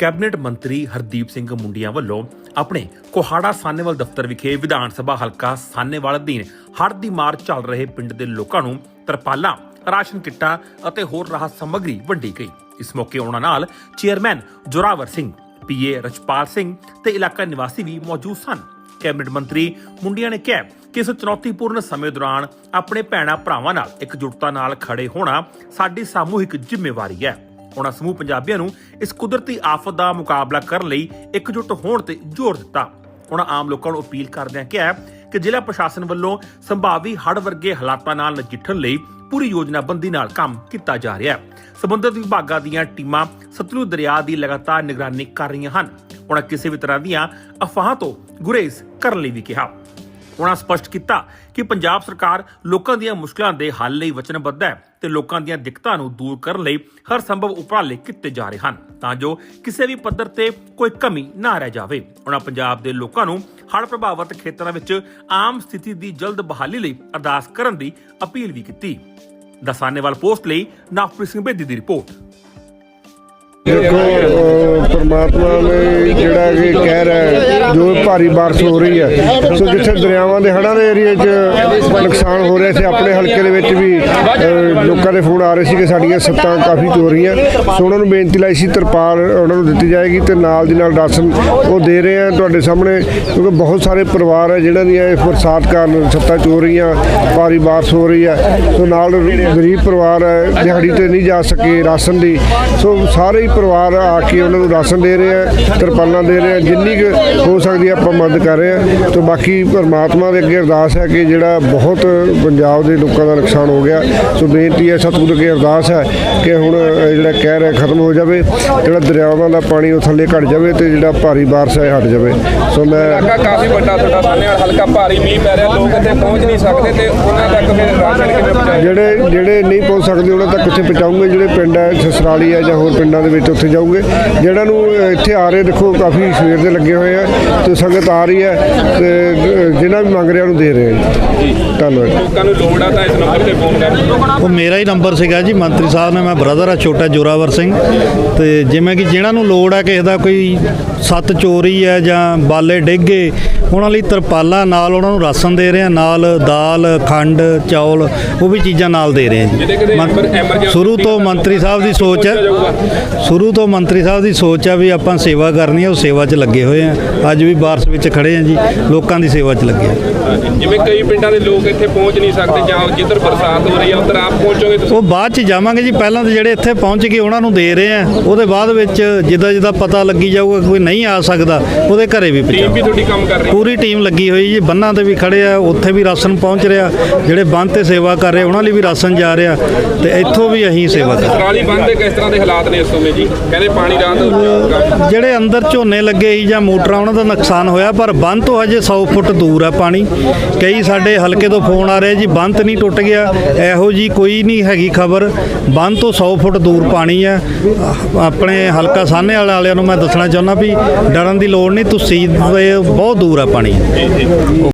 Cabinet ਮੰਤਰੀ ਹਰਦੀਪ ਸਿੰਘ ਮੁੰਡੀਆਂ ਵੱਲੋਂ ਆਪਣੇ ਕੋਹਾੜਾ ਸਾਨੇਵਾਲ ਦਫ਼ਤਰ ਵਿਖੇ ਵਿਧਾਨ ਸਭਾ ਹਲਕਾ ਸਾਨੇਵਾਲ ਅਧੀਨ ਹੜ੍ਹ ਦੀ ਮਾਰ ਚੱਲ ਰਹੇ ਪਿੰਡ ਦੇ ਲੋਕਾਂ ਨੂੰ ਤਰਪਾਲਾਂ, ਰਾਸ਼ਨ ਕਿੱਟਾਂ ਅਤੇ ਹੋਰ ਰਾਹਤ ਸਮੱਗਰੀ ਵੰਡੀ ਗਈ। ਇਸ ਮੌਕੇ ਉਹਨਾਂ ਨਾਲ ਚੇਅਰਮੈਨ ਜੋਰਾਵਰ ਸਿੰਘ, ਪੀਏ ਰਚਪਾਲ ਸਿੰਘ ਤੇ ਇਲਾਕਾ ਨਿਵਾਸੀ ਵੀ ਮੌਜੂਦ ਸਨ। ਕੈਬਨਿਟ ਮੰਤਰੀ ਮੁੰਡੀਆਂ ਨੇ ਕਿਹਾ ਕਿ ਇਸ ਚੁਣੌਤੀਪੂਰਨ ਸਮੇਂ ਦੌਰਾਨ ਆਪਣੇ ਭੈਣਾਂ ਭਰਾਵਾਂ ਨਾਲ ਇਕਜੁੱਟਤਾ ਨਾਲ ਖੜੇ ਹੋਣਾ ਸਾਡੀ ਸਾਮੂਹਿਕ ਜ਼ਿੰਮੇਵਾਰੀ ਹੈ। ਉਹਨਾਂ ਸਮੂਹ ਪੰਜਾਬੀਆਂ ਨੂੰ ਇਸ ਕੁਦਰਤੀ ਆਫਤ ਦਾ ਮੁਕਾਬਲਾ ਕਰਨ ਲਈ ਇਕਜੁੱਟ ਹੋਣ ਤੇ ਜ਼ੋਰ ਦਿੱਤਾ। ਉਹਨਾਂ ਆਮ ਲੋਕਾਂ ਨੂੰ ਅਪੀਲ ਕਰਦਿਆਂ ਕਿਹਾ ਕਿ ਜ਼ਿਲ੍ਹਾ ਪ੍ਰਸ਼ਾਸਨ ਵੱਲੋਂ ਸੰਭਾਵੀ ਹੜ੍ਹ ਵਰਗੇ ਹਾਲਾਤਾਂ ਨਾਲ ਨਜਿੱਠਣ ਲਈ ਪੂਰੀ ਯੋਜਨਾਬੰਦੀ ਨਾਲ ਕੰਮ ਕੀਤਾ ਜਾ ਰਿਹਾ ਹੈ। ਸੰਬੰਧਿਤ ਵਿਭਾਗਾਂ ਦੀਆਂ ਟੀਮਾਂ ਸਤਲੁਜ ਦਰਿਆ ਦੀ ਲਗਾਤਾਰ ਨਿਗਰਾਨੀ ਕਰ ਰਹੀਆਂ ਹਨ। ਉਹਨਾਂ ਕਿਸੇ ਵੀ ਤਰ੍ਹਾਂ ਦੀਆਂ ਅਫਵਾਹਾਂ ਤੋਂ ਗੁਰੇਜ਼ ਕਰਨ ਲਈ ਵੀ ਕਿਹਾ। ਉਹਨਾਂ ਸਪਸ਼ਟ ਕੀਤਾ ਕਿ ਪੰਜਾਬ ਸਰਕਾਰ ਲੋਕਾਂ ਦੀਆਂ ਮੁਸ਼ਕਲਾਂ ਦੇ ਹੱਲ ਲਈ ਵਚਨਬੱਧ ਹੈ ਤੇ ਲੋਕਾਂ ਦੀਆਂ ਦਿੱਕਤਾਂ ਨੂੰ ਦੂਰ ਕਰਨ ਲਈ ਹਰ ਸੰਭਵ ਉਪਰਾਲੇ ਕੀਤੇ ਜਾ ਰਹੇ ਹਨ। ਤਾਂ ਜੋ ਕਿਸੇ ਵੀ ਪੱਧਰ ਤੇ ਕੋਈ ਕਮੀ ਨਾ ਰਹਿ ਜਾਵੇ। ਉਹਨਾਂ ਪੰਜਾਬ ਦੇ ਲੋਕਾਂ ਨੂੰ ਹੜ੍ਹ ਪ੍ਰਭਾਵਿਤ ਖੇਤਰਾਂ ਵਿੱਚ ਆਮ ਸਥਿਤੀ ਦੀ ਜਲਦ ਬਹਾਲੀ ਲਈ ਅਰਦਾਸ ਕਰਨ ਦੀ ਅਪੀਲ ਵੀ ਕੀਤੀ। ਦਸਾਨੇਵਾਲ ਪੋਸਟ ਲਈ ਨਵਪ੍ਰੀਤ ਸਿੰਘ ਬੇਦੀ ਦੀ ਰਿਪੋਰਟ। ਦੇਖੋ ਪਰਮਾਤਮਾ ਨੇ ਜਿਹੜਾ ਕਿ ਕਹਿ ਰਿਹਾ ਜੋ ਭਾਰੀ ਬਾਰਿਸ਼ ਹੋ ਰਹੀ ਹੈ, ਸੋ ਜਿੱਥੇ ਦਰਿਆਵਾਂ ਦੇ ਹੜ੍ਹਾਂ ਦੇ ਏਰੀਏ 'ਚ ਨੁਕਸਾਨ ਹੋ ਰਿਹਾ ਸੀ, ਆਪਣੇ ਹਲਕੇ ਦੇ ਵਿੱਚ ਵੀ ਲੋਕਾਂ ਦੇ ਫੋਨ ਆ ਰਹੇ ਸੀ ਕਿ ਸਾਡੀਆਂ ਸੱਤਾਂ ਕਾਫੀ ਚੋ ਰਹੀਆਂ ਸੋ ਉਹਨਾਂ ਨੂੰ ਬੇਨਤੀ ਲਾਈ ਸੀ, ਤਰਪਾਲ ਉਹਨਾਂ ਨੂੰ ਦਿੱਤੀ ਜਾਏਗੀ ਤੇ ਨਾਲ ਦੀ ਨਾਲ ਰਾਸ਼ਨ ਉਹ ਦੇ ਰਹੇ ਆ ਤੁਹਾਡੇ ਸਾਹਮਣੇ, ਕਿਉਂਕਿ ਬਹੁਤ ਸਾਰੇ ਪਰਿਵਾਰ ਹੈ ਜਿਹੜਾ ਦੀਆਂ ਇਸ ਬਰਸਾਤ ਕਾਰਨ ਸੱਤਾਂ ਚੋ ਰਹੀਆਂ, ਭਾਰੀ ਬਾਰਿਸ਼ ਹੋ ਰਹੀ ਹੈ। ਸੋ ਨਾਲ ਗਰੀਬ ਪਰਿਵਾਰ ਹੈ, ਦਿਹਾੜੀ ਤੇ ਨਹੀਂ ਜਾ ਸਕੇ ਰਾਸ਼ਨ ਦੀ। ਸੋ ਸਾਰੇ ਪਰਿਵਾਰ ਆ ਕੇ ਉਹਨਾਂ ਨੂੰ ਰਾਸ਼ਨ ਦੇ ਰਹੇ ਆ ਤਰਪਾਲਾਂ ਦੇ ਰਹੇ ਆ ਜਿੰਨੀ ਕੁ ਹੋ ਸਕਦੀ ਹੈ ਆਪਾਂ ਮਦਦ ਕਰ ਰਹੇ ਆ ਤੇ ਬਾਕੀ ਪਰਮਾਤਮਾ ਦੇ ਅੱਗੇ ਅਰਦਾਸ ਹੈ ਕਿ ਜਿਹੜਾ ਬਹੁਤ ਪੰਜਾਬ ਦੇ ਲੋਕਾਂ ਦਾ ਨੁਕਸਾਨ ਹੋ ਗਿਆ ਸੋ ਬੇਨਤੀ ਹੈ ਸਤਿਗੁਰੂ ਅੱਗੇ ਅਰਦਾਸ ਹੈ ਕਿ ਹੁਣ ਜਿਹੜਾ ਕਹਿ ਰਿਹਾ ਖਤਮ ਹੋ ਜਾਵੇ ਜਿਹੜਾ ਦਰਿਆਵਾਂ ਦਾ ਪਾਣੀ ਉਹ ਥੱਲੇ ਘਟ ਜਾਵੇ ਤੇ ਜਿਹੜਾ ਭਾਰੀ ਬਾਰਿਸ਼ ਹੈ ਹਟ ਜਾਵੇ। ਸੋ ਮੈਂ ਇਲਾਕਾ ਕਾਫੀ ਵੱਡਾ ਤੁਹਾਡਾ ਸਾਹਮਣੇ ਹਲਕਾ ਭਾਰੀ ਮੀਂਹ ਪੈ ਰਿਹਾ ਲੋਕ ਇੱਥੇ ਪਹੁੰਚ ਨਹੀਂ ਸਕਦੇ ਤੇ ਉਹਨਾਂ ਤੱਕ ਫਿਰ ਰਾਸ਼ਨ ਕਿਵੇਂ ਪਹੁੰਚਾਇਆ? ਜਿਹੜੇ ਜਿਹੜੇ ਨਹੀਂ ਪਹੁੰਚ ਸਕਦੇ ਉਹਨਾਂ ਤੱਕ ਉੱਥੇ ਪਹੁੰਚਾਉਂਗੇ ਜਿਹੜੇ ਪਿੰਡ ਹੈ ਸਸਰਾਲੀ ਹੈ ਜਾਂ ਹੋਰ ਪਿੰਡਾਂ ਦੇ ਵਿੱਚ ਉੱਥੇ ਜਾਊਗੇ। ਜਿਹੜਾ ਨੂੰ ਇੱਥੇ ਆ ਰਹੇ ਦੇਖੋ ਕਾਫੀ ਸਵੇਰ ਦੇ ਲੱਗੇ ਹੋਏ ਆ ਤੇ ਸੰਗਤ ਆ ਰਹੀ ਹੈ ਤੇ ਜਿਹਨਾਂ ਵੀ ਮੰਗ ਰਿਹਾ ਉਹਨੂੰ ਦੇ ਰਹੇ ਜੀ। ਧੰਨਵਾਦ। ਲੋਕਾਂ ਨੂੰ ਲੋੜ ਆ ਤਾਂ ਇਸ ਨੰਬਰ ਤੇ ਫੋਨ ਕਰ ਉਹ ਮੇਰਾ ਹੀ ਨੰਬਰ ਸੀਗਾ ਜੀ ਮੰਤਰੀ ਸਾਹਿਬ ਨੇ ਮੈਂ ਬ੍ਰਦਰ ਆ ਛੋਟਾ ਜੋਰਾਵਰ ਸਿੰਘ। ਤੇ ਜਿਵੇਂ ਕਿ ਜਿਹਨਾਂ ਨੂੰ ਲੋੜ ਆ ਕਿਸੇ ਦਾ ਕੋਈ ਸੱਤ ਚੋਰੀ ਹੈ ਜਾਂ ਬਾਲੇ ਡਿੱਗੇ ਉਹਨਾਂ ਲਈ ਤਰਪਾਲਾਂ ਨਾਲ ਉਹਨਾਂ ਨੂੰ ਰਾਸ਼ਨ ਦੇ ਰਹੇ ਆ ਨਾਲ ਦਾਲ ਖੰਡ ਚੌਲ ਉਹ ਵੀ ਚੀਜ਼ਾਂ ਨਾਲ ਦੇ ਰਹੇ ਆ ਸ਼ੁਰੂ ਤੋਂ ਮੰਤਰੀ ਸਾਹਿਬ ਦੀ ਸੋਚ ਹੈ ਸ਼ੁਰੂ ਤੋਂ ਮੰਤਰੀ ਸਾਹਿਬ ਦੀ ਸੋਚ ਆ ਵੀ ਆਪਾਂ ਸੇਵਾ ਕਰਨੀ ਹੈ ਉਹ ਸੇਵਾ 'ਚ ਲੱਗੇ ਹੋਏ ਆ ਅੱਜ ਵੀ ਬਾਰਸ ਵਿੱਚ ਖੜੇ ਆ ਜੀ ਲੋਕਾਂ ਦੀ ਸੇਵਾ 'ਚ ਲੱਗੇ ਜਿਵੇਂ ਕਈ ਪਿੰਡਾਂ ਦੇ ਲੋਕ ਇੱਥੇ ਪਹੁੰਚ ਨਹੀਂ ਸਕਦੇ ਜਾਂ ਜਿੱਧਰ ਬਰਸਾਤ ਹੋ ਰਹੀ ਆ ਉਧਰ ਆਪ ਪਹੁੰਚੋਗੇ ਤੁਸੀਂ? ਉਹ ਬਾਅਦ ਚ ਜਾਵਾਂਗੇ ਜੀ ਪਹਿਲਾਂ ਤਾਂ ਜਿਹੜੇ ਇੱਥੇ ਪਹੁੰਚ ਗਏ ਉਹਨਾਂ ਨੂੰ ਦੇ ਰਹੇ ਆ ਉਹਦੇ ਬਾਅਦ ਵਿੱਚ ਜਿੱਦਾਂ ਜਿੱਦਾਂ ਪਤਾ ਲੱਗੀ ਜਾਊਗਾ ਕੋਈ ਨਹੀਂ ਆ ਸਕਦਾ ਉਹਦੇ ਘਰੇ ਵੀ ਟੀਮ ਵੀ ਪਹੁੰਚਾਓ ਤੁਹਾਡੀ ਕੰਮ ਕਰ ਰਹੀ ਪੂਰੀ ਟੀਮ ਲੱਗੀ ਹੋਈ ਜੀ ਬੰਨਾਂ ਤੇ ਵੀ ਖੜੇ ਆ ਉੱਥੇ ਵੀ ਰਾਸ਼ਨ ਪਹੁੰਚ ਰਿਹਾ ਜਿਹੜੇ ਬੰਨ ਤੇ ਸੇਵਾ ਕਰ ਰਹੇ ਉਹਨਾਂ ਲਈ ਵੀ ਰਾਸ਼ਨ ਜਾ ਰਿਹਾ ਤੇ ਇੱਥੋਂ ਵੀ ਅਸੀਂ ਸੇਵਾ ਕਰ ਰਹੇ ਸਰਾਲੀ ਬੰਦ ਦੇ ਕਿਸ ਤਰ੍ਹਾਂ ਦੇ ਹਾਲਾਤ ਨੇ ਇਸ ਸਮੇਂ ਜੀ? ਕਹਿੰਦੇ ਪਾਣੀ ਰਾਤ ਜਿਹੜੇ ਅੰਦਰ ਝੋਨੇ ਲੱਗੇ ਸੀ ਜਾਂ ਮੋਟਰਾਂ ਉਹਨਾਂ ਦਾ ਨੁਕਸਾਨ ਹੋਇਆ ਪਰ ਬੰਨ ਤੋਂ ਹਜੇ 100 ਫੁੱਟ ਦੂਰ ਆ ਪਾਣੀ। ਕਈ ਸਾਡੇ ਹਲਕੇ ਤੋਂ ਫੋਨ ਆ ਰਿਹਾ ਜੀ ਤਾਂ ਨਹੀਂ ਟੁੱਟ ਗਿਆ। ਇਹੋ ਜੀ ਕੋਈ ਨਹੀਂ ਹੈਗੀ ਖਬਰ। ਬੰਨ ਤੋਂ 100 ਫੁੱਟ ਦੂਰ ਪਾਣੀ ਆ। ਆਪਣੇ ਹਲਕਾ ਸਾਹਨੇ ਵਾਲੇ ਵਾਲਿਆਂ ਨੂੰ ਮੈਂ ਦੱਸਣਾ ਚਾਹੁੰਦਾ ਵੀ ਡਰਨ ਦੀ ਲੋੜ ਨਹੀਂ ਤੁਸੀਂ ਬਹੁਤ ਦੂਰ ਆ ਪਾਣੀ।